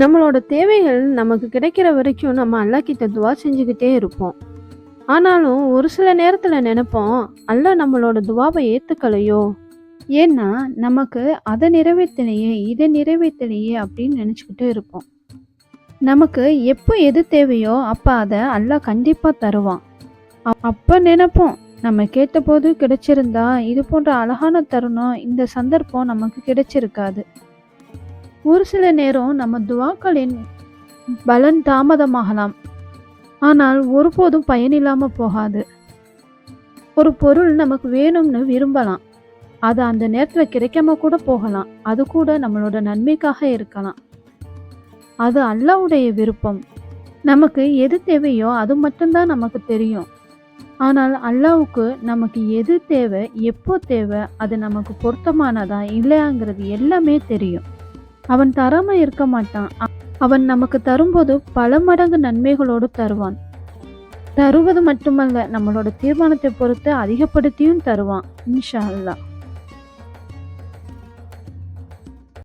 நம்மளோட தேவைகள் நமக்கு கிடைக்கிற வரைக்கும் நம்ம அல்லாக்கிட்ட துவா செஞ்சுக்கிட்டே இருப்போம். ஆனாலும் ஒரு சில நேரத்தில் நினைப்போம் அல்ல நம்மளோட துவாவை ஏற்றுக்கலையோ ஏன்னா நமக்கு அதை நிறைவேற்றலையே இதை நிறைவேற்றலையே அப்படின்னு நினச்சிக்கிட்டு இருப்போம். நமக்கு எப்போ எது தேவையோ அப்போ அதை அல்லா கண்டிப்பாக தருவான். அப்போ நினைப்போம் நம்ம கேட்டபோது கிடைச்சிருந்தா இது போன்ற அழகான தருணம் இந்த சந்தர்ப்பம் நமக்கு கிடைச்சிருக்காது. ஒரு சில நேரம் நம்ம துவாக்களின் பலன் தாமதமாகலாம். ஆனால் ஒருபோதும் பயனில்லாமல் போகாது. ஒரு பொருள் நமக்கு வேணும்னு விரும்பலாம். அது அந்த நேரத்தில் கிடைக்காம கூட போகலாம். அது கூட நம்மளோட நன்மைக்காக இருக்கலாம். அது அல்லாவுடைய விருப்பம். நமக்கு எது தேவையோ அது மட்டும்தான் நமக்கு தெரியும். ஆனால் அல்லாவுக்கு நமக்கு எது தேவை எப்போ தேவை அது நமக்கு பொருத்தமானதா இல்லையாங்கிறது எல்லாமே தெரியும். அவன் தராம இருக்க மாட்டான். அவன் நமக்கு தரும்போது பல மடங்கு நன்மைகளோடு தருவான். தருவது மட்டுமல்ல நம்மளோட தீர்மானத்தை பொறுத்து அதிகப்படுத்தியும் தருவான் இன்ஷா அல்லாஹ்.